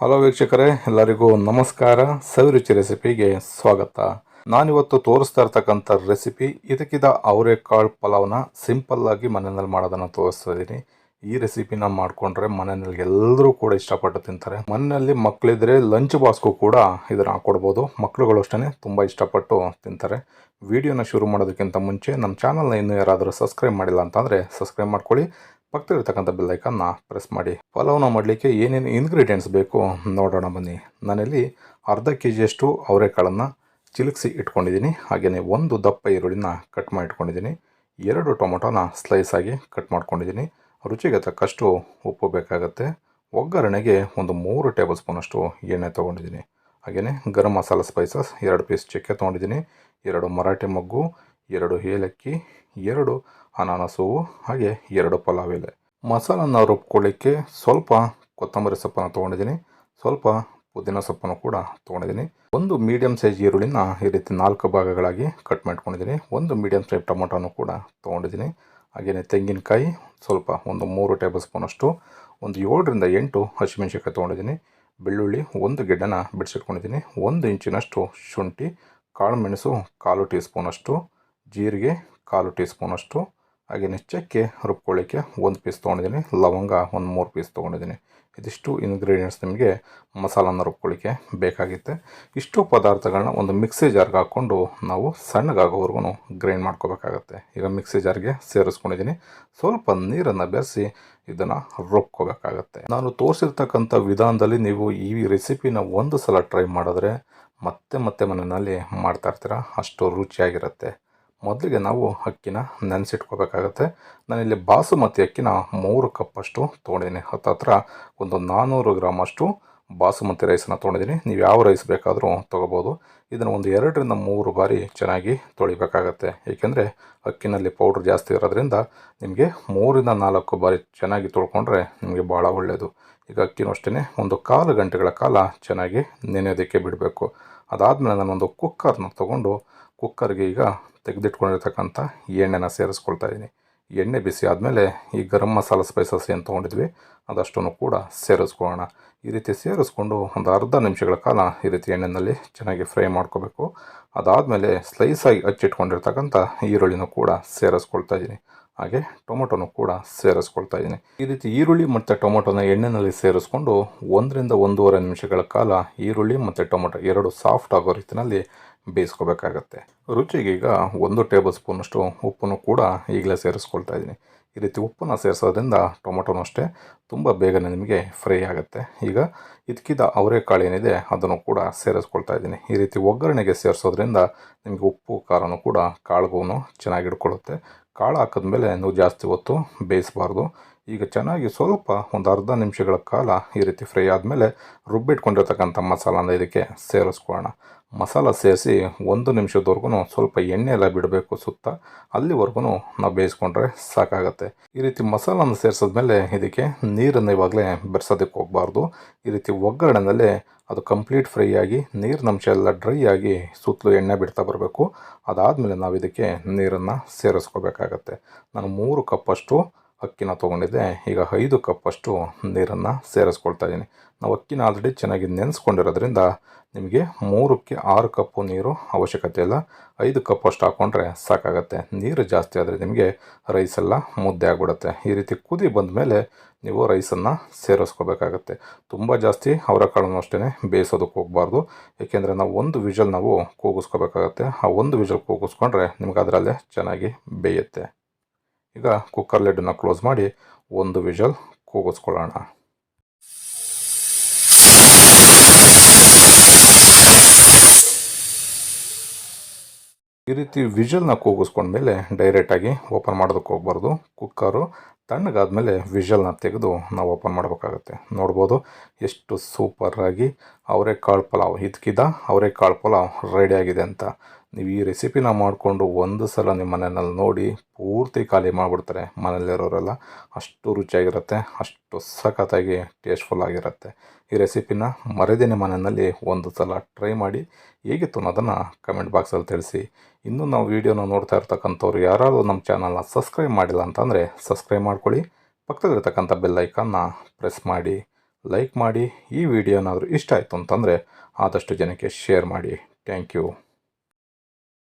Hello ವೀಕ್ಷಕರೇ, ಎಲ್ಲರಿಗೂ ನಮಸ್ಕಾರ. ಸವಿರುಚಿ ರೆಸಿಪಿಗೆ ಸ್ವಾಗತ. ನಾನಿವತ್ತು ತೋರಿಸ್ತಾ ಇರ್ತಕ್ಕಂಥ ರೆಸಿಪಿ, ಇದಕ್ಕಿದ ಅವರೆಕಾಳು ಪಲಾವ್ನ ಸಿಂಪಲ್ ಆಗಿ ಮನೆಯಲ್ಲಿ ಮಾಡೋದನ್ನು ತೋರಿಸ್ತಾ ಇದ್ದೀನಿ. ಈ ರೆಸಿಪಿನ ಮಾಡಿಕೊಂಡ್ರೆ ಮನೆಯಲ್ಲಿ ಎಲ್ಲರೂ ಕೂಡ ಇಷ್ಟಪಟ್ಟು ತಿಂತಾರೆ. ಮನೆಯಲ್ಲಿ ಮಕ್ಕಳಿದ್ರೆ ಲಂಚ್ ಬಾಕ್ಸ್ಗೂ ಕೂಡ ಇದನ್ನು ಹಾಕ್ಕೊಡ್ಬೋದು ಮಕ್ಕಳುಗಳು ಅಷ್ಟೇ ತುಂಬ ಇಷ್ಟಪಟ್ಟು ತಿಂತಾರೆ. ವಿಡಿಯೋನ ಶುರು ಮಾಡೋದಕ್ಕಿಂತ ಮುಂಚೆ ನಮ್ಮ ಚಾನಲ್ನ ಇನ್ನೂ ಯಾರಾದರೂ ಸಬ್ಸ್ಕ್ರೈಬ್ ಮಾಡಿಲ್ಲ ಅಂತಂದರೆ ಸಬ್ಸ್ಕ್ರೈಬ್ ಮಾಡ್ಕೊಳ್ಳಿ. ಪಕ್ಕದಲ್ಲಿರ್ತಕ್ಕಂಥ ಬೆಲ್ಲೈಕನ್ನ ಪ್ರೆಸ್ ಮಾಡಿ. ಪಲಾವ್ನ ಮಾಡಲಿಕ್ಕೆ ಏನೇನು ಇನ್ಗ್ರೀಡಿಯೆಂಟ್ಸ್ ಬೇಕು ನೋಡೋಣ ಬನ್ನಿ. ನಾನಿಲ್ಲಿ ಅರ್ಧ ಕೆ ಜಿಯಷ್ಟು ಅವರೆಕಾಳನ್ನು ಚಿಲುಕಿಸಿ ಇಟ್ಕೊಂಡಿದ್ದೀನಿ. ಹಾಗೆಯೇ ಒಂದು ದಪ್ಪ ಈರುಳ್ಳಿನ ಕಟ್ ಮಾಡಿ ಇಟ್ಕೊಂಡಿದ್ದೀನಿ ಎರಡು ಟೊಮೊಟೊನ ಆಗಿ ಕಟ್ ಮಾಡ್ಕೊಂಡಿದ್ದೀನಿ. ರುಚಿಗೆ ತಕ್ಕಷ್ಟು ಉಪ್ಪು ಬೇಕಾಗುತ್ತೆ. ಒಗ್ಗರಣೆಗೆ ಒಂದು ಮೂರು ಟೇಬಲ್ ಸ್ಪೂನಷ್ಟು ಎಣ್ಣೆ ತೊಗೊಂಡಿದ್ದೀನಿ. ಹಾಗೆಯೇ ಗರಂ ಮಸಾಲ ಸ್ಪೈಸಸ್ ಎರಡು ಪೀಸ್ ಚಕ್ಕೆ ತೊಗೊಂಡಿದ್ದೀನಿ. ಎರಡು ಮರಾಠಿ ಮೊಗ್ಗು ಎರಡು ಏಲಕ್ಕಿ, ಎರಡು ಅನಾನಸು ಹಾಗೆ ಎರಡು ಪಲಾವ್ ಎಲೆ ಮಸಾಲನ್ನು ರುಬ್ಕೊಳ್ಳಿಕ್ಕೆ ಸ್ವಲ್ಪ ಕೊತ್ತಂಬರಿ ಸೊಪ್ಪನ್ನು ತೊಗೊಂಡಿದ್ದೀನಿ. ಸ್ವಲ್ಪ ಪುದೀನ ಸೊಪ್ಪನ್ನು ಕೂಡ ತೊಗೊಂಡಿದ್ದೀನಿ. ಒಂದು ಮೀಡಿಯಮ್ ಸೈಜ್ ಈರುಳ್ಳಿನ ಈ ರೀತಿ ನಾಲ್ಕು ಭಾಗಗಳಾಗಿ ಕಟ್ ಮಾಡ್ಕೊಂಡಿದ್ದೀನಿ. ಒಂದು ಮೀಡಿಯಮ್ ಸೈಜ್ ಟೊಮೊಟೊನು ಕೂಡ ತೊಗೊಂಡಿದ್ದೀನಿ. ಹಾಗೆಯೇ ತೆಂಗಿನಕಾಯಿ ಸ್ವಲ್ಪ ಒಂದು ಮೂರು ಟೇಬಲ್ ಸ್ಪೂನಷ್ಟು ಒಂದು ಏಳರಿಂದ ಎಂಟು ಹಸಿಮೆಣಸಿನ್ಕಾಯಿ ತೊಗೊಂಡಿದ್ದೀನಿ. ಬೆಳ್ಳುಳ್ಳಿ ಒಂದು ಗೆಡ್ಡೆನ ಬಿಡಿಸಿಟ್ಕೊಂಡಿದ್ದೀನಿ. ಒಂದು ಇಂಚಿನಷ್ಟು ಶುಂಠಿ, ಕಾಳು ಮೆಣಸು, ಕಾಲು ಟೀ ಸ್ಪೂನಷ್ಟು ಜೀರಿಗೆ ಕಾಲು ಟೀ ಸ್ಪೂನಷ್ಟು ಹಾಗೆಯೇ ಚಕ್ಕೆ ರುಬ್ಕೊಳ್ಳಿಕ್ಕೆ ಒಂದು ಪೀಸ್ ತೊಗೊಂಡಿದ್ದೀನಿ, ಲವಂಗ ಒಂದು ಮೂರು ಪೀಸ್ ತೊಗೊಂಡಿದ್ದೀನಿ. ಇದಿಷ್ಟು ಇಂಗ್ರೀಡಿಯೆಂಟ್ಸ್ ನಿಮಗೆ ಮಸಾಲನ ರುಬ್ಕೊಳ್ಳಿಕ್ಕೆ ಬೇಕಾಗಿತ್ತೆ. ಇಷ್ಟು ಪದಾರ್ಥಗಳನ್ನ ಒಂದು ಮಿಕ್ಸಿ ಜಾರ್ಗೆ ಹಾಕ್ಕೊಂಡು ನಾವು ಸಣ್ಣಗಾಗೋವರೆಗೂ ಗ್ರೈಂಡ್ ಮಾಡ್ಕೋಬೇಕಾಗತ್ತೆ. ಈಗ ಮಿಕ್ಸಿ ಜಾರ್ಗೆ ಸೇರಿಸ್ಕೊಂಡಿದ್ದೀನಿ. ಸ್ವಲ್ಪ ನೀರನ್ನು ಬೆರೆಸಿ ಇದನ್ನು ರುಬ್ಕೋಬೇಕಾಗತ್ತೆ. ನಾನು ತೋರಿಸಿರ್ತಕ್ಕಂಥ ವಿಧಾನದಲ್ಲಿ ನೀವು ಈ ರೆಸಿಪಿನ ಒಂದು ಸಲ ಟ್ರೈ ಮಾಡಿದ್ರೆ ಮತ್ತೆ ಮತ್ತೆ ಮನೆಯಲ್ಲಿ ಮಾಡ್ತಾ ಇರ್ತೀರ, ಅಷ್ಟು ರುಚಿಯಾಗಿರುತ್ತೆ. ಮೊದಲಿಗೆ ನಾವು ಅಕ್ಕಿನ ನೆನೆಸಿಟ್ಕೋಬೇಕಾಗತ್ತೆ. ನಾನಿಲ್ಲಿ ಬಾಸುಮತಿ ಅಕ್ಕಿನ ಮೂರು ಕಪ್ಪಷ್ಟು ತೊಗೊಂಡಿದ್ದೀನಿ. ಹತ್ತತ್ರ ಒಂದು ನಾನ್ನೂರು ಗ್ರಾಮಷ್ಟು ಬಾಸುಮತಿ ರೈಸನ್ನು ತೊಗೊಂಡಿದ್ದೀನಿ. ನೀವು ಯಾವ ರೈಸ್ ಬೇಕಾದರೂ ತೊಗೋಬೋದು. ಇದನ್ನು ಒಂದು ಎರಡರಿಂದ ಮೂರು ಬಾರಿ ಚೆನ್ನಾಗಿ ತೊಳಿಬೇಕಾಗತ್ತೆ. ಏಕೆಂದರೆ ಅಕ್ಕಿನಲ್ಲಿ ಪೌಡ್ರ್ ಜಾಸ್ತಿ ಇರೋದ್ರಿಂದ ನಿಮಗೆ ಮೂರಿಂದ ನಾಲ್ಕು ಬಾರಿ ಚೆನ್ನಾಗಿ ತೊಳ್ಕೊಂಡ್ರೆ ನಿಮಗೆ ಭಾಳ ಒಳ್ಳೆಯದು ಈಗ ಅಕ್ಕಿನೂ ಅಷ್ಟೇ ಒಂದು ಕಾಲು ಗಂಟೆಗಳ ಕಾಲ ಚೆನ್ನಾಗಿ ನೆನೆಯೋದಕ್ಕೆ ಬಿಡಬೇಕು. ಅದಾದಮೇಲೆ ನಾನೊಂದು ಕುಕ್ಕರ್ನ ತೊಗೊಂಡು ಕುಕ್ಕರ್ಗೆ ಈಗ ತೆಗೆದಿಟ್ಕೊಂಡಿರ್ತಕ್ಕಂಥ ಎಣ್ಣೆನ ಸೇರಿಸ್ಕೊಳ್ತಾ ಇದ್ದೀನಿ. ಎಣ್ಣೆ ಬಿಸಿ ಆದಮೇಲೆ ಈ ಗರಂ ಮಸಾಲ ಸ್ಪೈಸಸ್ ಏನು ತೊಗೊಂಡಿದ್ವಿ, ಅದಷ್ಟನ್ನು ಕೂಡ ಸೇರಿಸ್ಕೊಳ್ಳೋಣ. ಈ ರೀತಿ ಸೇರಿಸ್ಕೊಂಡು ಒಂದು ಅರ್ಧ ನಿಮಿಷಗಳ ಕಾಲ ಈ ರೀತಿ ಎಣ್ಣೆನಲ್ಲಿ ಚೆನ್ನಾಗಿ ಫ್ರೈ ಮಾಡ್ಕೋಬೇಕು. ಅದಾದಮೇಲೆ ಸ್ಲೈಸಾಗಿ ಹಚ್ಚಿಟ್ಕೊಂಡಿರ್ತಕ್ಕಂಥ ಈರುಳ್ಳಿನೂ ಕೂಡ ಸೇರಿಸ್ಕೊಳ್ತಾ ಇದ್ದೀನಿ. ಹಾಗೆ ಟೊಮೊಟೊನು ಕೂಡ ಸೇರಿಸ್ಕೊಳ್ತಾ ಇದ್ದೀನಿ. ಈ ರೀತಿ ಈರುಳ್ಳಿ ಮತ್ತು ಟೊಮೊಟೊನ ಎಣ್ಣೆಯಲ್ಲಿ ಸೇರಿಸ್ಕೊಂಡು ಒಂದರಿಂದ ಒಂದೂವರೆ ನಿಮಿಷಗಳ ಕಾಲ ಈರುಳ್ಳಿ ಮತ್ತು ಟೊಮೊಟೊ ಎರಡು ಸಾಫ್ಟ್ ಆಗೋ ರೀತಿಯಲ್ಲಿ ಬೇಯಿಸ್ಕೋಬೇಕಾಗತ್ತೆ. ರುಚಿಗೆ ಈಗ ಒಂದು ಟೇಬಲ್ ಸ್ಪೂನಷ್ಟು ಉಪ್ಪನ್ನು ಕೂಡ ಈಗಲೇ ಸೇರಿಸ್ಕೊಳ್ತಾ ಇದ್ದೀನಿ. ಈ ರೀತಿ ಉಪ್ಪನ್ನು ಸೇರಿಸೋದ್ರಿಂದ ಟೊಮೊಟೊನೂ ಅಷ್ಟೇ ತುಂಬ ಬೇಗನೆ ನಿಮಗೆ ಫ್ರೈ ಆಗುತ್ತೆ. ಈಗ ಇದಕ್ಕಿದ ಅವರೆಕಾಳು ಏನಿದೆ ಅದನ್ನು ಕೂಡ ಸೇರಿಸ್ಕೊಳ್ತಾ ಇದ್ದೀನಿ. ಈ ರೀತಿ ಒಗ್ಗರಣೆಗೆ ಸೇರಿಸೋದ್ರಿಂದ ನಿಮಗೆ ಉಪ್ಪು, ಖಾರನೂ ಕೂಡ ಕಾಳುಗೂ ಚೆನ್ನಾಗಿ ಹಿಡ್ಕೊಳ್ಳುತ್ತೆ ಕಾಳು ಹಾಕಿದ್ಮೇಲೆ ನೀವು ಜಾಸ್ತಿ ಹೊತ್ತು ಬೇಯಿಸಬಾರ್ದು. ಈಗ ಚೆನ್ನಾಗಿ ಸ್ವಲ್ಪ ಒಂದು ಅರ್ಧ ನಿಮಿಷಗಳ ಕಾಲ ಈ ರೀತಿ ಫ್ರೈ ಆದಮೇಲೆ ರುಬ್ಬಿಟ್ಕೊಂಡಿರ್ತಕ್ಕಂಥ ಮಸಾಲಾನ ಇದಕ್ಕೆ ಸೇರಿಸ್ಕೊಳ್ಳೋಣ. ಮಸಾಲ ಸೇರಿಸಿ ಒಂದು ನಿಮಿಷದವರೆಗೂ ಸ್ವಲ್ಪ ಎಣ್ಣೆ ಎಲ್ಲ ಬಿಡಬೇಕು ಸುತ್ತ. ಅಲ್ಲಿವರೆಗೂ ನಾವು ಬೇಯಿಸ್ಕೊಂಡ್ರೆ ಸಾಕಾಗುತ್ತೆ. ಈ ರೀತಿ ಮಸಾಲನ ಸೇರಿಸಿದ್ಮೇಲೆ ಇದಕ್ಕೆ ನೀರನ್ನು ಇವಾಗಲೇ ಬೆರೆಸೋದಕ್ಕೆ ಹೋಗಬಾರ್ದು. ಈ ರೀತಿ ಒಗ್ಗರಣೆನಲ್ಲೇ ಅದು ಕಂಪ್ಲೀಟ್ ಫ್ರೈ ಆಗಿ ನೀರಿನಂಶ ಎಲ್ಲ ಡ್ರೈ ಆಗಿ ಸುತ್ತಲೂ ಎಣ್ಣೆ ಬಿಡ್ತಾ ಬರಬೇಕು. ಅದಾದಮೇಲೆ ನಾವು ಇದಕ್ಕೆ ನೀರನ್ನು ಸೇರಿಸ್ಕೋಬೇಕಾಗತ್ತೆ. ನಾನು ಮೂರು ಕಪ್ಪಷ್ಟು ಅಕ್ಕಿನ ತೊಗೊಂಡಿದ್ದೆ. ಈಗ ಐದು ಕಪ್ಪಷ್ಟು ನೀರನ್ನು ಸೇರಿಸ್ಕೊಳ್ತಾ ಇದ್ದೀನಿ ನಾವು ಅಕ್ಕಿನ ಆಲ್ರೆಡಿ ಚೆನ್ನಾಗಿ ನೆನೆಸ್ಕೊಂಡಿರೋದ್ರಿಂದ ನಿಮಗೆ ಮೂರಕ್ಕೆ ಆರು ಕಪ್ಪು ನೀರು ಅವಶ್ಯಕತೆ ಇಲ್ಲ. ಐದು ಕಪ್ ಅಷ್ಟು ಹಾಕ್ಕೊಂಡ್ರೆ ಸಾಕಾಗತ್ತೆ. ನೀರು ಜಾಸ್ತಿ ಆದರೆ ನಿಮಗೆ ರೈಸೆಲ್ಲ ಮುದ್ದೆ ಆಗಿಬಿಡುತ್ತೆ. ಈ ರೀತಿ ಕುದಿ ಬಂದ ಮೇಲೆ ನೀವು ರೈಸನ್ನು ಸೇರಿಸ್ಕೋಬೇಕಾಗತ್ತೆ. ತುಂಬ ಜಾಸ್ತಿ ಅವರೆಕಾಳನ್ನು ಅಷ್ಟೇ ಬೇಯಿಸೋದಕ್ಕೆ ಹೋಗಬಾರ್ದು. ಏಕೆಂದರೆ ನಾವು ಒಂದು ವಿಜಲ್ ನಾವು ಕೂಗಿಸ್ಕೋಬೇಕಾಗತ್ತೆ. ಆ ಒಂದು ವಿಜಲ್ ಕೂಗಿಸ್ಕೊಂಡ್ರೆ ನಿಮ್ಗೆ ಅದರಲ್ಲೇ ಚೆನ್ನಾಗಿ ಬೇಯುತ್ತೆ. ಈಗ ಕುಕ್ಕರ್ ಲೆಡ್ನ ಕ್ಲೋಸ್ ಮಾಡಿ ಒಂದು ವಿಜಲ್ ಕೂಗಿಸ್ಕೊಳ್ಳೋಣ. ಈ ರೀತಿ ವಿಜಲ್ನ ಕೂಗಿಸ್ಕೊಂಡ್ಮೇಲೆ ಡೈರೆಕ್ಟಾಗಿ ಓಪನ್ ಮಾಡೋದಕ್ಕೆ ಹೋಗ್ಬಾರ್ದು. ಕುಕ್ಕರು ತಣ್ಣಗಾದ್ಮೇಲೆ ವಿಷಲ್ನ ತೆಗೆದು ನಾವು ಓಪನ್ ಮಾಡಬೇಕಾಗತ್ತೆ. ನೋಡ್ಬೋದು ಎಷ್ಟು ಸೂಪರಾಗಿ ಅವರೆಕಾಳು ಪಲಾವ್ ಇದಕ್ಕಿದ ಅವರೆಕಾಳು ಪಲಾವ್ ರೆಡಿಯಾಗಿದೆ ಅಂತ. ನೀವು ಈ ರೆಸಿಪಿನ ಮಾಡಿಕೊಂಡು ಒಂದು ಸಲ ನಿಮ್ಮ ಮನೆಯಲ್ಲಿ ನೋಡಿ ಪೂರ್ತಿ ಖಾಲಿ ಮಾಡಿಬಿಡ್ತಾರೆ ಮನೆಯಲ್ಲಿರೋರೆಲ್ಲ. ಅಷ್ಟು ರುಚಿಯಾಗಿರುತ್ತೆ, ಅಷ್ಟು ಸಖತ್ತಾಗಿ ಟೇಸ್ಟ್ಫುಲ್ ಆಗಿರುತ್ತೆ. ಈ ರೆಸಿಪಿನ ಮರೆದೇನೆ ಮನೆಯಲ್ಲಿ ಒಂದು ಸಲ ಟ್ರೈ ಮಾಡಿ, ಹೇಗಿತ್ತು ಅನ್ನೋದನ್ನು ಕಮೆಂಟ್ ಬಾಕ್ಸಲ್ಲಿ ತಿಳಿಸಿ. ಇನ್ನೂ ನಾವು ವೀಡಿಯೋನ ನೋಡ್ತಾ ಇರ್ತಕ್ಕಂಥವ್ರು ಯಾರಾದರೂ ನಮ್ಮ ಚಾನಲ್ನ ಸಬ್ಸ್ಕ್ರೈಬ್ ಮಾಡಿಲ್ಲ ಅಂತಂದರೆ ಸಬ್ಸ್ಕ್ರೈಬ್ ಮಾಡ್ಕೊಳ್ಳಿ. ಪಕ್ಕದಲ್ಲಿರ್ತಕ್ಕಂಥ ಬೆಲ್ಲೈಕನ್ನ ಪ್ರೆಸ್ ಮಾಡಿ, ಲೈಕ್ ಮಾಡಿ. ಈ ವಿಡಿಯೋನಾದರೂ ಇಷ್ಟ ಆಯಿತು ಅಂತಂದರೆ ಆದಷ್ಟು ಜನಕ್ಕೆ ಶೇರ್ ಮಾಡಿ. Thank you.